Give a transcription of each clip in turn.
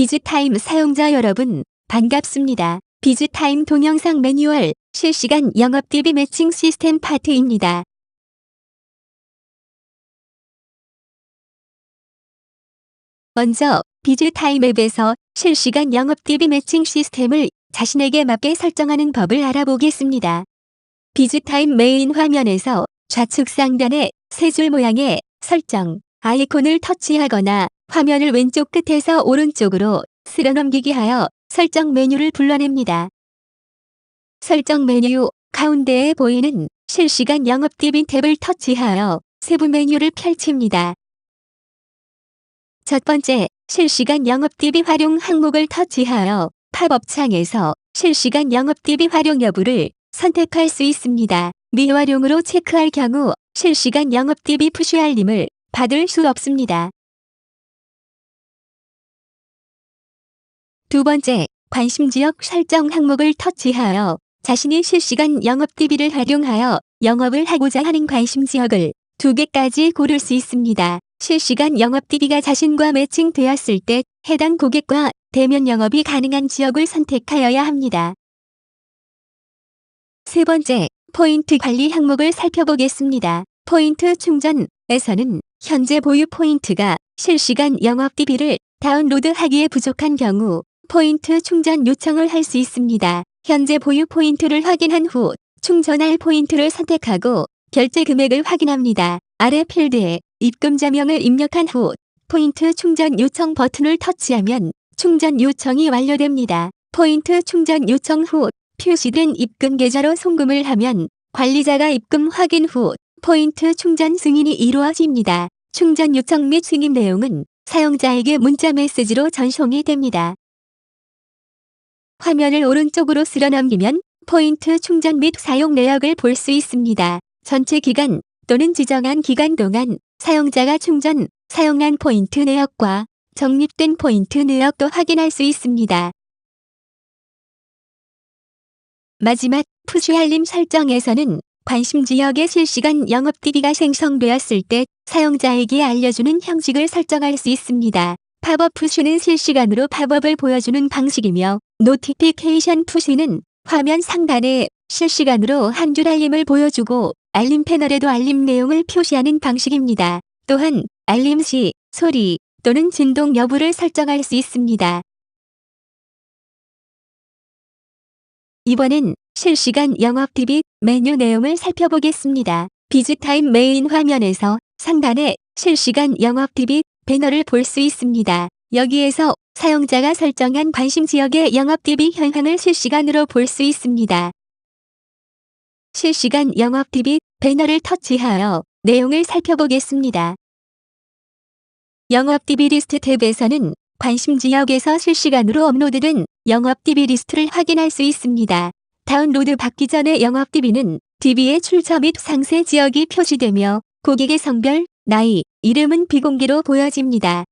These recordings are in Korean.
비즈타임 사용자 여러분, 반갑습니다. 비즈타임 동영상 매뉴얼 실시간 영업 DB 매칭 시스템 파트입니다. 먼저 비즈타임 앱에서 실시간 영업 DB 매칭 시스템을 자신에게 맞게 설정하는 법을 알아보겠습니다. 비즈타임 메인 화면에서 좌측 상단에 세줄 모양의 설정 아이콘을 터치하거나 화면을 왼쪽 끝에서 오른쪽으로 쓸어 넘기기 하여 설정 메뉴를 불러냅니다. 설정 메뉴 가운데에 보이는 실시간 영업 DB 탭을 터치하여 세부 메뉴를 펼칩니다. 첫 번째, 실시간 영업 DB 활용 항목을 터치하여 팝업 창에서 실시간 영업 DB 활용 여부를 선택할 수 있습니다. 미활용으로 체크할 경우 실시간 영업 DB 푸시 알림을 받을 수 없습니다. 두 번째, 관심 지역 설정 항목을 터치하여 자신이 실시간 영업 DB를 활용하여 영업을 하고자 하는 관심 지역을 두 개까지 고를 수 있습니다. 실시간 영업 DB가 자신과 매칭되었을 때 해당 고객과 대면 영업이 가능한 지역을 선택하여야 합니다. 세 번째, 포인트 관리 항목을 살펴보겠습니다. 포인트 충전에서는 현재 보유 포인트가 실시간 영업 DB를 다운로드하기에 부족한 경우 포인트 충전 요청을 할 수 있습니다. 현재 보유 포인트를 확인한 후 충전할 포인트를 선택하고 결제 금액을 확인합니다. 아래 필드에 입금자명을 입력한 후 포인트 충전 요청 버튼을 터치하면 충전 요청이 완료됩니다. 포인트 충전 요청 후 표시된 입금 계좌로 송금을 하면 관리자가 입금 확인 후 포인트 충전 승인이 이루어집니다. 충전 요청 및 승인 내용은 사용자에게 문자 메시지로 전송이 됩니다. 화면을 오른쪽으로 쓸어넘기면 포인트 충전 및 사용 내역을 볼 수 있습니다. 전체 기간 또는 지정한 기간 동안 사용자가 충전, 사용한 포인트 내역과 적립된 포인트 내역도 확인할 수 있습니다. 마지막 푸시 알림 설정에서는 관심 지역의 실시간 영업 DB가 생성되었을 때 사용자에게 알려주는 형식을 설정할 수 있습니다. 팝업 푸시는 실시간으로 팝업을 보여주는 방식이며 노티피케이션 푸시는 화면 상단에 실시간으로 한 줄 알림을 보여주고 알림 패널에도 알림 내용을 표시하는 방식입니다. 또한 알림 시 소리 또는 진동 여부를 설정할 수 있습니다. 이번엔 실시간 영업 DB 메뉴 내용을 살펴보겠습니다. 비즈타임 메인 화면에서 상단에 실시간 영업 DB 배너를 볼 수 있습니다. 여기에서 사용자가 설정한 관심 지역의 영업 DB 현황을 실시간으로 볼 수 있습니다. 실시간 영업 DB 배너를 터치하여 내용을 살펴보겠습니다. 영업 DB 리스트 탭에서는 관심 지역에서 실시간으로 업로드된 영업 DB 리스트를 확인할 수 있습니다. 다운로드 받기 전에 영업 DB는 DB의 출처 및 상세 지역이 표시되며 고객의 성별, 나이, 이름은 비공개로 보여집니다.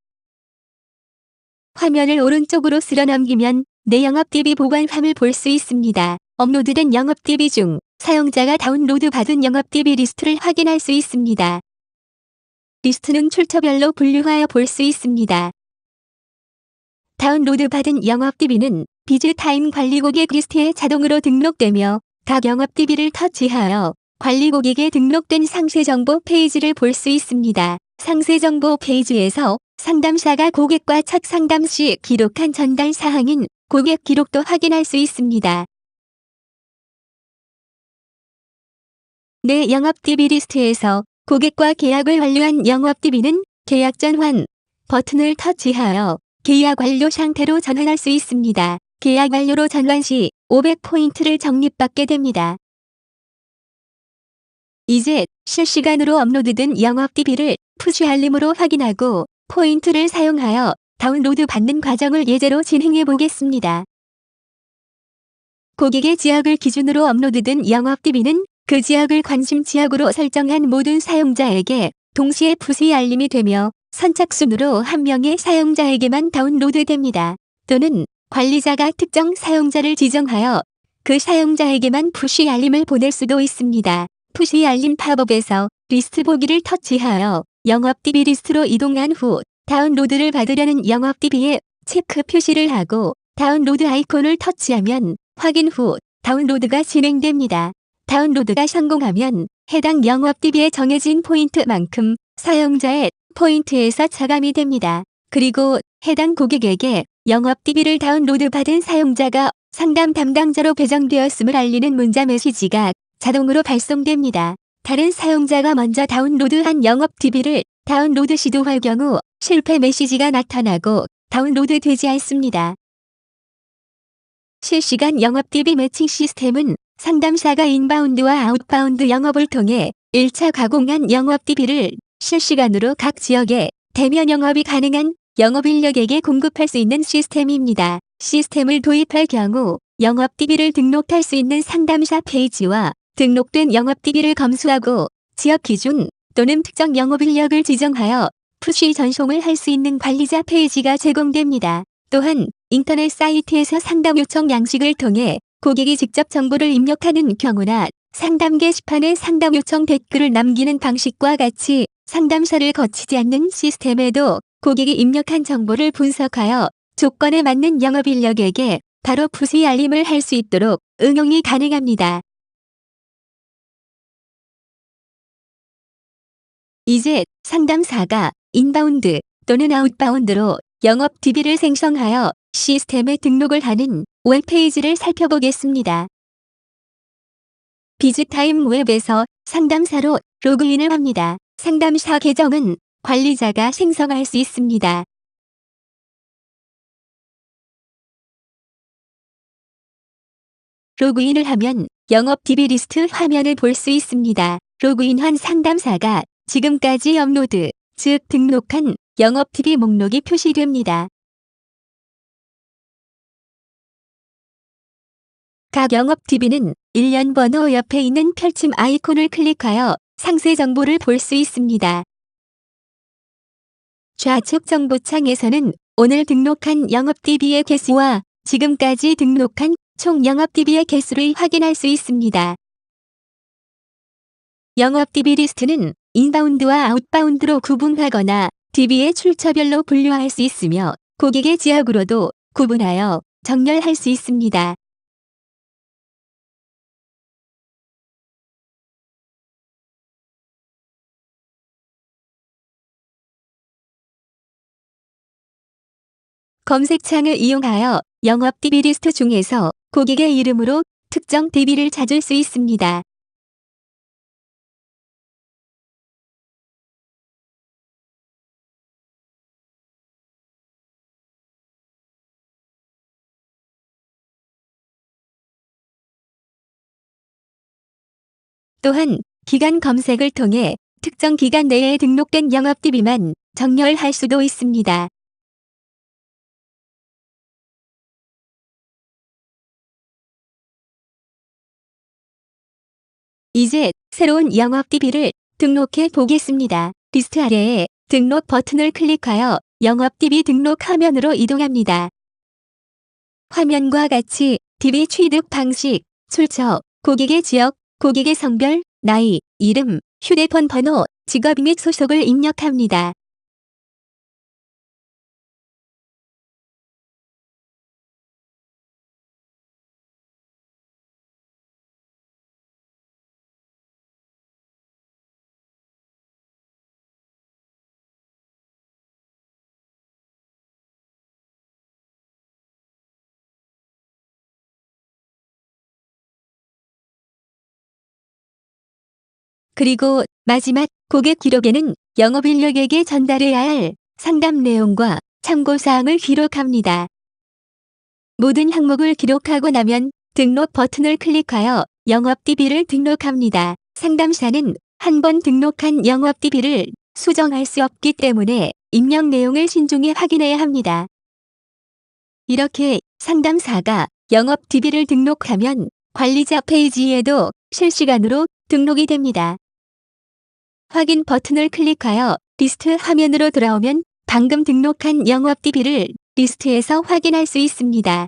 화면을 오른쪽으로 쓸어 넘기면 내 영업 DB 보관함을 볼 수 있습니다. 업로드된 영업 DB 중 사용자가 다운로드 받은 영업 DB 리스트를 확인할 수 있습니다. 리스트는 출처별로 분류하여 볼 수 있습니다. 다운로드 받은 영업 DB는 비즈타임 관리 고객 리스트에 자동으로 등록되며 각 영업 DB를 터치하여 관리 고객에 등록된 상세 정보 페이지를 볼 수 있습니다. 상세 정보 페이지에서 상담사가 고객과 첫 상담 시 기록한 전달 사항인 고객 기록도 확인할 수 있습니다. 내 영업 DB 리스트에서 고객과 계약을 완료한 영업 DB는 계약 전환 버튼을 터치하여 계약 완료 상태로 전환할 수 있습니다. 계약 완료로 전환 시 500포인트를 적립받게 됩니다. 이제 실시간으로 업로드된 영업 DB를 푸시 알림으로 확인하고 포인트를 사용하여 다운로드 받는 과정을 예제로 진행해 보겠습니다. 고객의 지역을 기준으로 업로드된 영업 DB는 그 지역을 관심 지역으로 설정한 모든 사용자에게 동시에 푸시 알림이 되며 선착순으로 한 명의 사용자에게만 다운로드됩니다. 또는 관리자가 특정 사용자를 지정하여 그 사용자에게만 푸시 알림을 보낼 수도 있습니다. 푸시 알림 팝업에서 리스트 보기를 터치하여 영업 DB 리스트로 이동한 후 다운로드를 받으려는 영업 DB에 체크 표시를 하고 다운로드 아이콘을 터치하면 확인 후 다운로드가 진행됩니다. 다운로드가 성공하면 해당 영업 DB에 정해진 포인트만큼 사용자의 포인트에서 차감이 됩니다. 그리고 해당 고객에게 영업 DB를 다운로드 받은 사용자가 상담 담당자로 배정되었음을 알리는 문자 메시지가 자동으로 발송됩니다. 다른 사용자가 먼저 다운로드한 영업 DB를 다운로드 시도할 경우 실패 메시지가 나타나고 다운로드 되지 않습니다. 실시간 영업 DB 매칭 시스템은 상담사가 인바운드와 아웃바운드 영업을 통해 1차 가공한 영업 DB를 실시간으로 각 지역에 대면 영업이 가능한 영업 인력에게 공급할 수 있는 시스템입니다. 시스템을 도입할 경우 영업 DB를 등록할 수 있는 상담사 페이지와 등록된 영업 DB를 검수하고 지역 기준 또는 특정 영업 인력을 지정하여 푸시 전송을 할 수 있는 관리자 페이지가 제공됩니다. 또한 인터넷 사이트에서 상담 요청 양식을 통해 고객이 직접 정보를 입력하는 경우나 상담 게시판에 상담 요청 댓글을 남기는 방식과 같이 상담사를 거치지 않는 시스템에도 고객이 입력한 정보를 분석하여 조건에 맞는 영업 인력에게 바로 푸시 알림을 할 수 있도록 응용이 가능합니다. 이제 상담사가 인바운드 또는 아웃바운드로 영업 DB를 생성하여 시스템에 등록을 하는 웹페이지를 살펴보겠습니다. 비즈타임 웹에서 상담사로 로그인을 합니다. 상담사 계정은 관리자가 생성할 수 있습니다. 로그인을 하면 영업 DB 리스트 화면을 볼 수 있습니다. 로그인한 상담사가 지금까지 업로드, 즉 등록한 영업 DB 목록이 표시됩니다. 각 영업 DB는 일련 번호 옆에 있는 펼침 아이콘을 클릭하여 상세 정보를 볼 수 있습니다. 좌측 정보창에서는 오늘 등록한 영업 DB의 개수와 지금까지 등록한 총 영업 DB의 개수를 확인할 수 있습니다. 영업 DB 리스트는 인바운드와 아웃바운드로 구분하거나 DB의 출처별로 분류할 수 있으며 고객의 지역으로도 구분하여 정렬할 수 있습니다. 검색창을 이용하여 영업 DB 리스트 중에서 고객의 이름으로 특정 DB를 찾을 수 있습니다. 또한 기간 검색을 통해 특정 기간 내에 등록된 영업 DB만 정렬할 수도 있습니다. 이제 새로운 영업 DB를 등록해 보겠습니다. 리스트 아래에 등록 버튼을 클릭하여 영업 DB 등록 화면으로 이동합니다. 화면과 같이 DB 취득 방식, 출처, 고객의 지역, 고객의 성별, 나이, 이름, 휴대폰 번호, 직업 및 소속을 입력합니다. 그리고 마지막 고객 기록에는 영업 인력에게 전달해야 할 상담 내용과 참고사항을 기록합니다. 모든 항목을 기록하고 나면 등록 버튼을 클릭하여 영업 DB를 등록합니다. 상담사는 한 번 등록한 영업 DB를 수정할 수 없기 때문에 입력 내용을 신중히 확인해야 합니다. 이렇게 상담사가 영업 DB를 등록하면 관리자 페이지에도 실시간으로 등록이 됩니다. 확인 버튼을 클릭하여 리스트 화면으로 돌아오면 방금 등록한 영업 DB를 리스트에서 확인할 수 있습니다.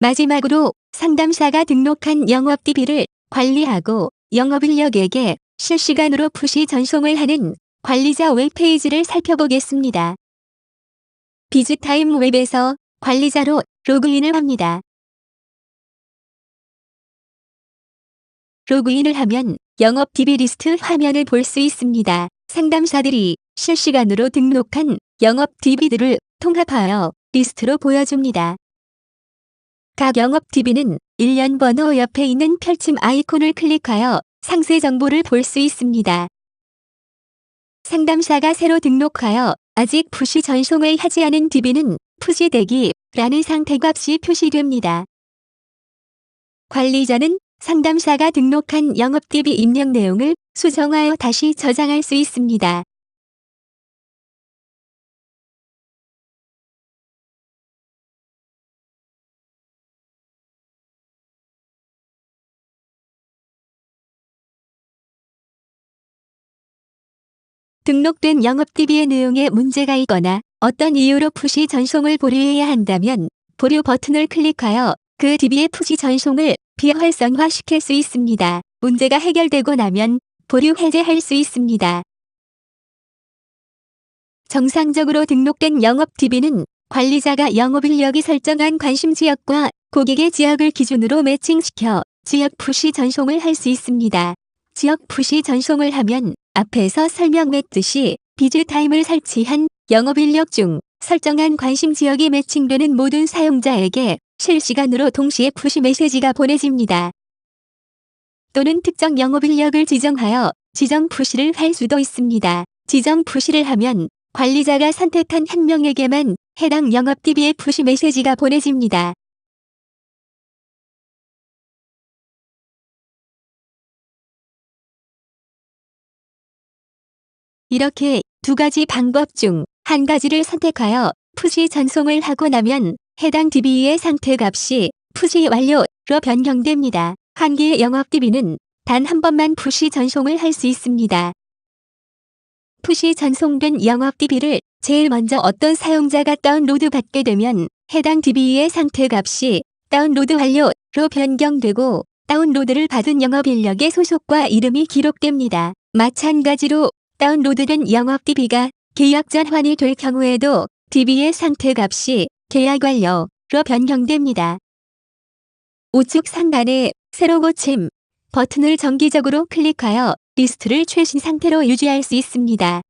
마지막으로 상담사가 등록한 영업 DB를 관리하고 영업 인력에게 실시간으로 푸시 전송을 하는 관리자 웹페이지를 살펴보겠습니다. 비즈타임 웹에서 관리자로 로그인을 합니다. 로그인을 하면 영업 DB 리스트 화면을 볼 수 있습니다. 상담사들이 실시간으로 등록한 영업 DB들을 통합하여 리스트로 보여줍니다. 각 영업 DB는 일련 번호 옆에 있는 펼침 아이콘을 클릭하여 상세 정보를 볼 수 있습니다. 상담사가 새로 등록하여 아직 푸시 전송을 하지 않은 DB는 푸시 대기라는 상태값이 표시됩니다. 관리자는 상담사가 등록한 영업 DB 입력 내용을 수정하여 다시 저장할 수 있습니다. 등록된 영업 DB의 내용에 문제가 있거나 어떤 이유로 푸시 전송을 보류해야 한다면 보류 버튼을 클릭하여 그 DB의 푸시 전송을 비활성화시킬 수 있습니다. 문제가 해결되고 나면 보류 해제할 수 있습니다. 정상적으로 등록된 영업 DB는 관리자가 영업인력이 설정한 관심 지역과 고객의 지역을 기준으로 매칭시켜 지역 푸시 전송을 할 수 있습니다. 지역 푸시 전송을 하면 앞에서 설명했듯이 비즈타임을 설치한 영업인력 중 설정한 관심 지역이 매칭되는 모든 사용자에게 실시간으로 동시에 푸시 메시지가 보내집니다. 또는 특정 영업인력을 지정하여 지정 푸시를 할 수도 있습니다. 지정 푸시를 하면 관리자가 선택한 한 명에게만 해당 영업 DB의 푸시 메시지가 보내집니다. 이렇게 두 가지 방법 중 한 가지를 선택하여 푸시 전송을 하고 나면 해당 DB의 상태 값이 푸시 완료로 변경됩니다. 한 개의 영업 DB는 단 한 번만 푸시 전송을 할 수 있습니다. 푸시 전송된 영업 DB를 제일 먼저 어떤 사용자가 다운로드 받게 되면 해당 DB의 상태 값이 다운로드 완료로 변경되고 다운로드를 받은 영업 인력의 소속과 이름이 기록됩니다. 마찬가지로 다운로드된 영업 DB가 계약 전환이 될 경우에도 DB의 상태 값이 계약 완료로 변경됩니다. 우측 상단에 새로 고침 버튼을 정기적으로 클릭하여 리스트를 최신 상태로 유지할 수 있습니다.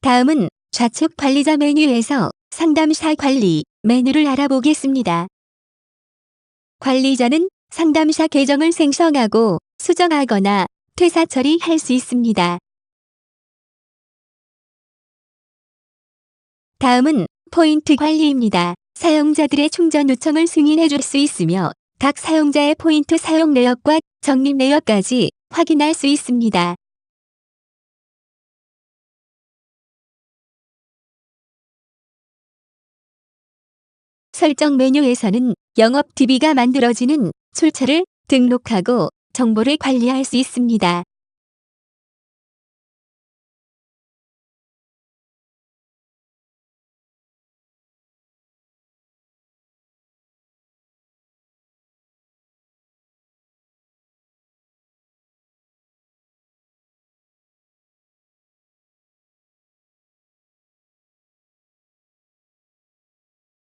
다음은 좌측 관리자 메뉴에서 상담사 관리 메뉴를 알아보겠습니다. 관리자는 상담사 계정을 생성하고 수정하거나 퇴사 처리할 수 있습니다. 다음은 포인트 관리입니다. 사용자들의 충전 요청을 승인해 줄 수 있으며 각 사용자의 포인트 사용 내역과 적립 내역까지 확인할 수 있습니다. 설정 메뉴에서는 영업 DB가 만들어지는 출처를 등록하고 정보를 관리할 수 있습니다.